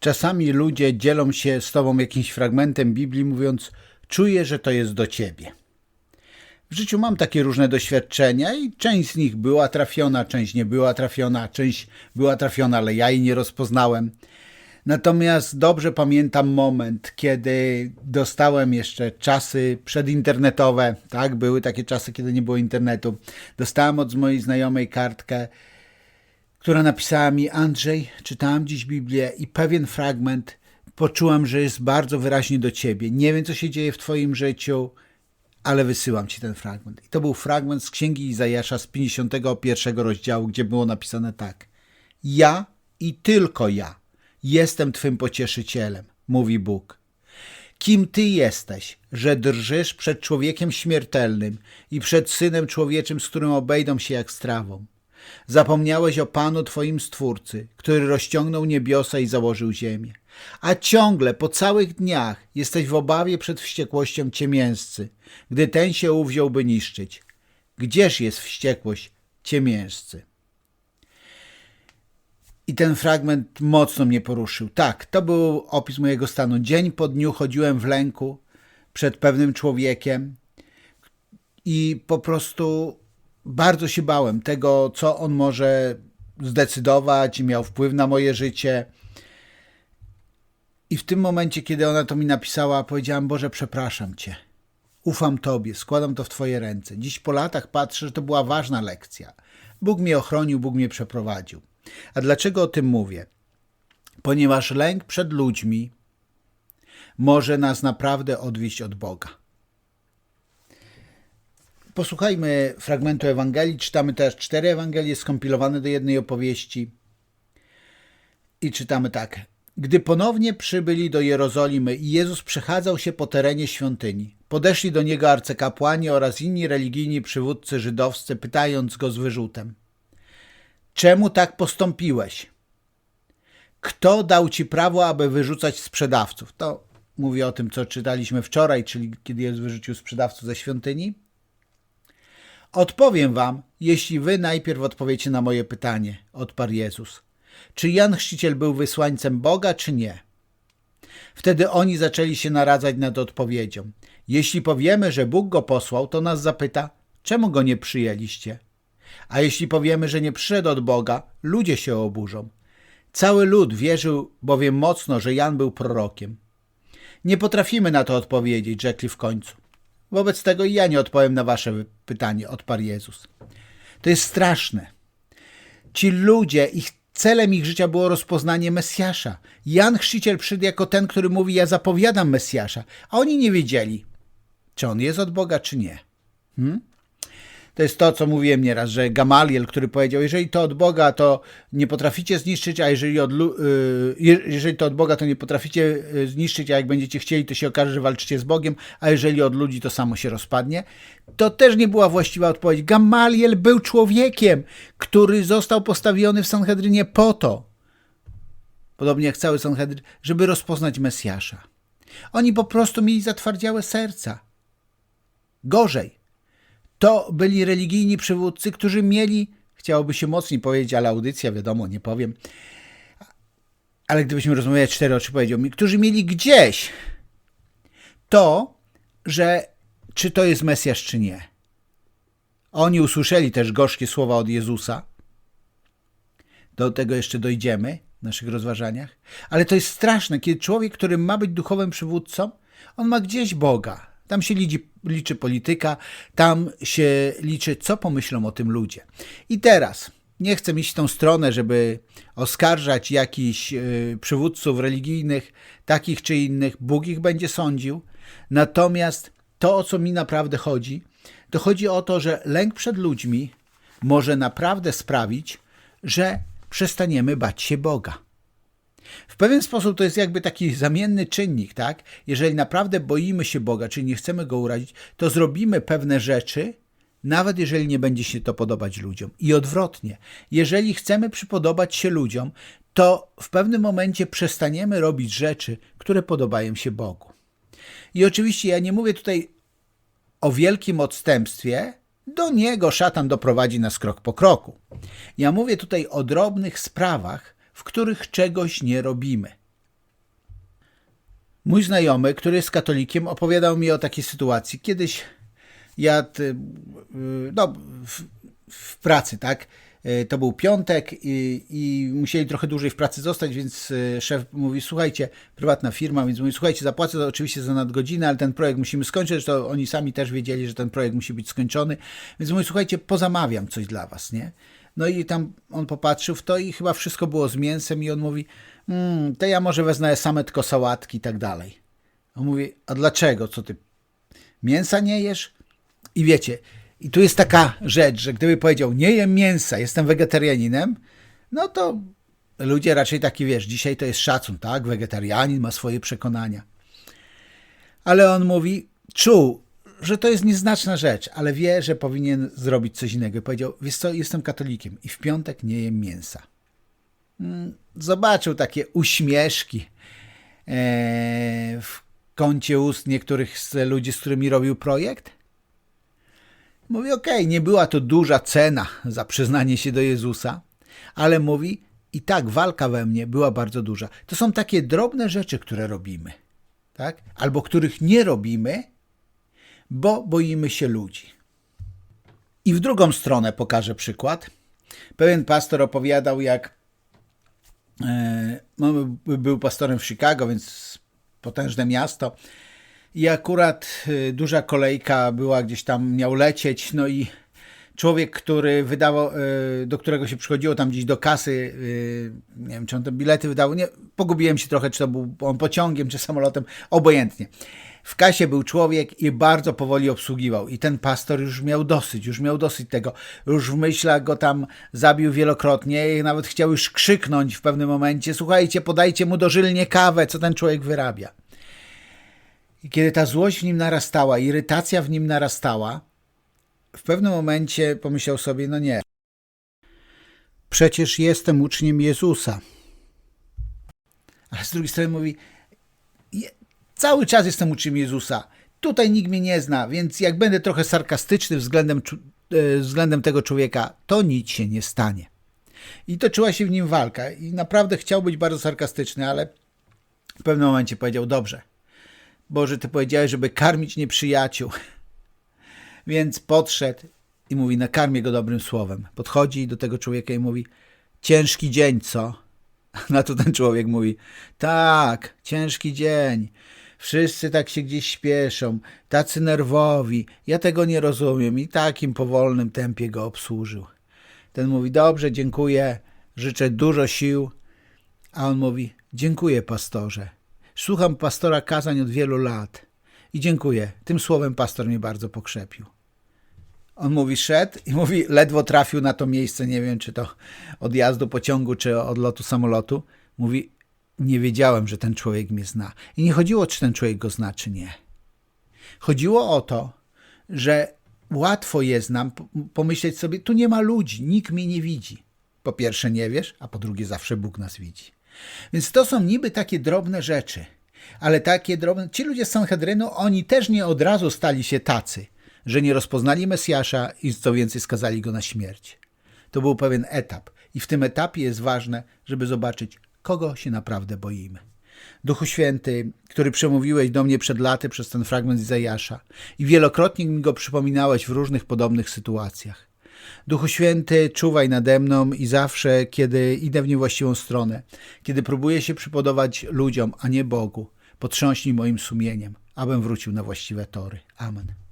Czasami ludzie dzielą się z tobą jakimś fragmentem Biblii, mówiąc: Czuję, że to jest do ciebie. W życiu mam takie różne doświadczenia i część z nich była trafiona, część nie była trafiona, część była trafiona, ale ja jej nie rozpoznałem. Natomiast dobrze pamiętam moment, kiedy dostałem jeszcze czasy przedinternetowe, tak? Były takie czasy, kiedy nie było internetu. Dostałem od mojej znajomej kartkę, która napisała mi: Andrzej, czytałem dziś Biblię i pewien fragment poczułam, że jest bardzo wyraźnie do ciebie. Nie wiem, co się dzieje w Twoim życiu, ale wysyłam Ci ten fragment. I to był fragment z księgi Izajasza z 51 rozdziału, gdzie było napisane tak: Ja i tylko ja jestem Twym pocieszycielem, mówi Bóg. Kim Ty jesteś, że drżysz przed człowiekiem śmiertelnym i przed synem człowieczym, z którym obejdą się jak strawą? Zapomniałeś o Panu Twoim Stwórcy, który rozciągnął niebiosa i założył ziemię. A ciągle, po całych dniach, jesteś w obawie przed wściekłością ciemięscy, gdy ten się uwziął, by niszczyć. Gdzież jest wściekłość ciemięscy? I ten fragment mocno mnie poruszył. Tak, to był opis mojego stanu. Dzień po dniu chodziłem w lęku przed pewnym człowiekiem i po prostu bardzo się bałem tego, co on może zdecydować i miał wpływ na moje życie. I w tym momencie, kiedy ona to mi napisała, powiedziałam: Boże, przepraszam Cię. Ufam Tobie, składam to w Twoje ręce. Dziś po latach patrzę, że to była ważna lekcja. Bóg mnie ochronił, Bóg mnie przeprowadził. A dlaczego o tym mówię? Ponieważ lęk przed ludźmi może nas naprawdę odwieść od Boga. Posłuchajmy fragmentu Ewangelii. Czytamy też cztery Ewangelie skompilowane do jednej opowieści. I czytamy tak. Gdy ponownie przybyli do Jerozolimy i Jezus przechadzał się po terenie świątyni, podeszli do niego arcykapłani oraz inni religijni przywódcy żydowscy, pytając go z wyrzutem: Czemu tak postąpiłeś? Kto dał ci prawo, aby wyrzucać sprzedawców? To mówi o tym, co czytaliśmy wczoraj, czyli kiedy Jezus wyrzucił sprzedawców ze świątyni. Odpowiem wam, jeśli wy najpierw odpowiecie na moje pytanie, odparł Jezus. Czy Jan Chrzciciel był wysłańcem Boga, czy nie? Wtedy oni zaczęli się naradzać nad odpowiedzią. Jeśli powiemy, że Bóg go posłał, to nas zapyta, czemu go nie przyjęliście? A jeśli powiemy, że nie przyszedł od Boga, ludzie się oburzą. Cały lud wierzył bowiem mocno, że Jan był prorokiem. Nie potrafimy na to odpowiedzieć, rzekli w końcu. Wobec tego i ja nie odpowiem na wasze pytanie, odparł Jezus. To jest straszne. Ci ludzie, ich celem ich życia było rozpoznanie Mesjasza. Jan Chrzciciel przyszedł jako ten, który mówi, ja zapowiadam Mesjasza, a oni nie wiedzieli, czy on jest od Boga, czy nie. Hmm? To jest to, co mówiłem nieraz, że Gamaliel, który powiedział, jeżeli to od Boga, to nie potraficie zniszczyć, a jeżeli, od, jeżeli to od Boga, to nie potraficie zniszczyć, a jak będziecie chcieli, to się okaże, że walczycie z Bogiem, a jeżeli od ludzi, to samo się rozpadnie. To też nie była właściwa odpowiedź. Gamaliel był człowiekiem, który został postawiony w Sanhedrynie po to, podobnie jak cały Sanhedryn, żeby rozpoznać Mesjasza. Oni po prostu mieli zatwardziałe serca. Gorzej to byli religijni przywódcy, którzy mieli, chciałoby się mocniej powiedzieć, ale audycja, wiadomo, nie powiem, ale gdybyśmy rozmawiali cztery oczy, powiedział mi, którzy mieli gdzieś to, że czy to jest Mesjasz, czy nie. Oni usłyszeli też gorzkie słowa od Jezusa. Do tego jeszcze dojdziemy w naszych rozważaniach. Ale to jest straszne, kiedy człowiek, który ma być duchowym przywódcą, on ma gdzieś Boga, tam się liczy, liczy polityka, tam się liczy, co pomyślą o tym ludzie. I teraz nie chcę iść w tą stronę, żeby oskarżać jakichś yy, przywódców religijnych, takich czy innych. Bóg ich będzie sądził. Natomiast to, o co mi naprawdę chodzi, to chodzi o to, że lęk przed ludźmi może naprawdę sprawić, że przestaniemy bać się Boga. W pewien sposób to jest jakby taki zamienny czynnik, tak? Jeżeli naprawdę boimy się Boga, czyli nie chcemy Go urazić, to zrobimy pewne rzeczy, nawet jeżeli nie będzie się to podobać ludziom. I odwrotnie, jeżeli chcemy przypodobać się ludziom, to w pewnym momencie przestaniemy robić rzeczy, które podobają się Bogu. I oczywiście ja nie mówię tutaj o wielkim odstępstwie, do niego szatan doprowadzi nas krok po kroku. Ja mówię tutaj o drobnych sprawach, w których czegoś nie robimy. Mój znajomy, który jest katolikiem, opowiadał mi o takiej sytuacji. Kiedyś jadł, y, y, no, w, w pracy, tak? Y, To był piątek i, i musieli trochę dłużej w pracy zostać, więc szef mówi, słuchajcie, prywatna firma, więc mówi, słuchajcie, zapłacę to oczywiście za nadgodzinę, ale ten projekt musimy skończyć, zresztą oni sami też wiedzieli, że ten projekt musi być skończony, więc mówi, słuchajcie, pozamawiam coś dla was, nie? No i tam on popatrzył w to i chyba wszystko było z mięsem i on mówi, mmm, to ja może wezmę same tylko sałatki i tak dalej. On mówi, a dlaczego? Co ty, mięsa nie jesz? I wiecie, i tu jest taka rzecz, że gdyby powiedział, nie jem mięsa, jestem wegetarianinem, no to ludzie raczej taki, wiesz, dzisiaj to jest szacun, tak? Wegetarianin ma swoje przekonania. Ale on mówi, czuł, że to jest nieznaczna rzecz, ale wie, że powinien zrobić coś innego. Powiedział, wiesz co, jestem katolikiem i w piątek nie jem mięsa. Mm, Zobaczył takie uśmieszki e, w kącie ust niektórych z ludzi, z którymi robił projekt. Mówi, okej, nie była to duża cena za przyznanie się do Jezusa, ale mówi, i tak walka we mnie była bardzo duża. To są takie drobne rzeczy, które robimy, tak? Albo których nie robimy, bo boimy się ludzi. I w drugą stronę pokażę przykład. Pewien pastor opowiadał, jak e, no, był pastorem w Chicago, więc potężne miasto. I akurat y, duża kolejka była gdzieś tam, miał lecieć, no i człowiek, który wydawał, y, do którego się przychodziło tam gdzieś do kasy, nie wiem, czy on te bilety wydawał, nie, pogubiłem się trochę, czy to był on pociągiem, czy samolotem, obojętnie. W kasie był człowiek i bardzo powoli obsługiwał. I ten pastor już miał dosyć, już miał dosyć tego. Już w myślach go tam zabił wielokrotnie i nawet chciał już krzyknąć w pewnym momencie: Słuchajcie, podajcie mu dożylnie kawę, co ten człowiek wyrabia. I kiedy ta złość w nim narastała, irytacja w nim narastała, w pewnym momencie pomyślał sobie: No nie, przecież jestem uczniem Jezusa. Ale z drugiej strony mówi: "Je- Cały czas jestem uczniem Jezusa. Tutaj nikt mnie nie zna, więc jak będę trochę sarkastyczny względem, e, względem tego człowieka, to nic się nie stanie. I toczyła się w nim walka. I naprawdę chciał być bardzo sarkastyczny, ale w pewnym momencie powiedział: Dobrze, Boże, ty powiedziałeś, żeby karmić nieprzyjaciół. Więc podszedł i mówi, nakarmię go dobrym słowem. Podchodzi do tego człowieka i mówi, ciężki dzień, co? Na to ten człowiek mówi, tak, ciężki dzień. Wszyscy tak się gdzieś śpieszą, tacy nerwowi. Ja tego nie rozumiem i takim powolnym tempie go obsłużył. Ten mówi, dobrze, dziękuję, życzę dużo sił. A on mówi, dziękuję, pastorze. Słucham pastora kazań od wielu lat i dziękuję. Tym słowem pastor mnie bardzo pokrzepił. On mówi, szedł i mówi, ledwo trafił na to miejsce, nie wiem czy to odjazdu pociągu, czy odlotu samolotu. Mówi, nie wiedziałem, że ten człowiek mnie zna. I nie chodziło, czy ten człowiek go zna, czy nie. Chodziło o to, że łatwo jest nam pomyśleć sobie, tu nie ma ludzi, nikt mnie nie widzi. Po pierwsze nie wiesz, a po drugie zawsze Bóg nas widzi. Więc to są niby takie drobne rzeczy, ale takie drobne. Ci ludzie z Sanhedrynu, oni też nie od razu stali się tacy, że nie rozpoznali Mesjasza i co więcej skazali go na śmierć. To był pewien etap, i w tym etapie jest ważne, żeby zobaczyć, kogo się naprawdę boimy. Duchu Święty, który przemówiłeś do mnie przed laty przez ten fragment Izajasza i wielokrotnie mi go przypominałeś w różnych podobnych sytuacjach. Duchu Święty, czuwaj nade mną i zawsze, kiedy idę w niewłaściwą stronę, kiedy próbuję się przypodobać ludziom, a nie Bogu, potrząśnij moim sumieniem, abym wrócił na właściwe tory. Amen.